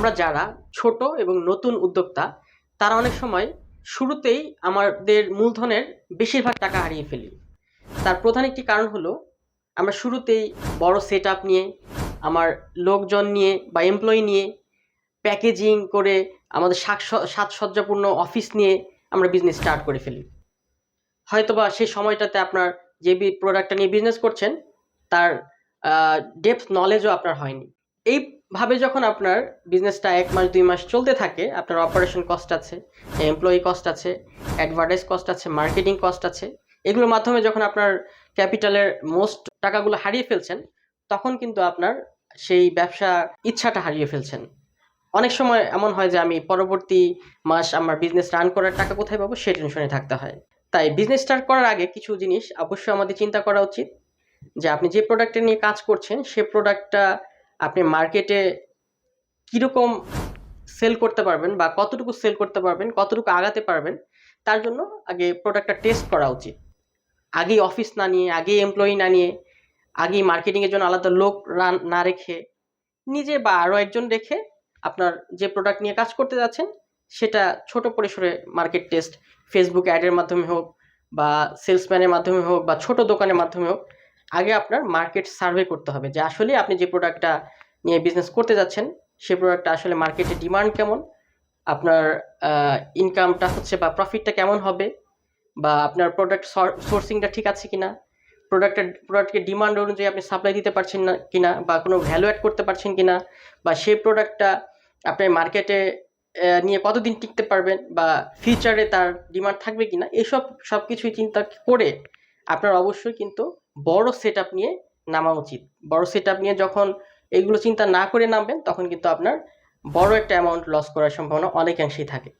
আমরা যারা ছোট এবং নতুন উদ্যোক্তা, তারা অনেক সময় শুরুতেই আমাদের মূলধনের বেশিরভাগ টাকা হারিয়ে ফেলি। তার প্রধান একটি কারণ হলো, আমরা শুরুতেই বড় সেট আপ নিয়ে, আমার লোকজন নিয়ে বা এমপ্লয়ি নিয়ে প্যাকেজিং করে আমাদের সাজ সাজসজ্জাপূর্ণ অফিস নিয়ে আমরা বিজনেস স্টার্ট করে ফেলি। হয়তোবা সেই সময়টাতে আপনার যে প্রোডাক্টটা নিয়ে বিজনেস করছেন, তার ডেপথ নলেজও আপনার হয়নি। এইভাবে যখন আপনার বিজনেসটা এক মাস, দুই মাস চলতে থাকে, আপনার অপারেশন কস্ট আছে এমপ্লয়ি কস্ট আছে অ্যাডভার্টাইজ কস্ট আছে মার্কেটিং কস্ট আছে, এগুলোর মাধ্যমে যখন আপনার ক্যাপিটালের মোস্ট টাকাগুলো হারিয়ে ফেলছেন, তখন কিন্তু আপনার সেই ব্যবসা ইচ্ছাটা হারিয়ে ফেলছেন। অনেক সময় এমন হয় যে আমি পরবর্তী মাস আমার বিজনেস রান করার টাকা কোথায় পাবো সেই টেনশনে থাকতে হয়। তাই বিজনেস স্টার্ট করার আগে কিছু জিনিস অবশ্যই আমাদের চিন্তা করা উচিত যে আপনি যে প্রোডাক্টটা নিয়ে কাজ করছেন, সে প্রোডাক্টটা আপনি মার্কেটে কীরকম সেল করতে পারবেন বা কতটুকু সেল করতে পারবেন, কতটুকু আগাতে পারবেন, তার জন্য আগে প্রোডাক্টটা টেস্ট করা উচিত। আগেই অফিস না নিয়ে, আগেই এমপ্লয়ি না নিয়ে, আগেই মার্কেটিংয়ের জন্য আলাদা লোক না রেখে, নিজে বা আরও একজন রেখে আপনার যে প্রোডাক্ট নিয়ে কাজ করতে যাচ্ছেন, সেটা ছোট পরিসরে মার্কেট টেস্ট ফেসবুক অ্যাডের মাধ্যমে হোক বা সেলসম্যানের মাধ্যমে হোক বা ছোট দোকানের মাধ্যমে হোক আগে আপনার মার্কেট সার্ভে করতে হবে যে আসলে আপনি যে প্রোডাক্টটা নিয়ে বিজনেস করতে যাচ্ছেন সেই প্রোডাক্টটা আসলে মার্কেটে ডিমান্ড কেমন? আপনার ইনকামটা হচ্ছে বা প্রফিটটা কেমন হবে? বা আপনার প্রোডাক্ট সোর্সিংটা ঠিক আছে কিনা? প্রোডাক্টের প্রোডাক্টকে ডিমান্ড অনুযায়ী আপনি সাপ্লাই দিতে পারছেন না কিনা? বা কোনো ভ্যালু অ্যাড করতে পারছেন কিনা? বা সেই প্রোডাক্টটা আপনি মার্কেটে নিয়ে কতদিন টিকতে পারবেন? বা ফিউচারে তার ডিমান্ড থাকবে কিনা? এসব সব কিছুই চিন্তা করে আপনার অবশ্যই কিন্তু বড় সেট নিয়ে নামা উচিত। বড় সেট নিয়ে যখন এগুলো চিন্তা না করে নামবেন, তখন কিন্তু আপনার বড় একটা অ্যামাউন্ট লস করার সম্ভাবনা অনেকাংশেই থাকে।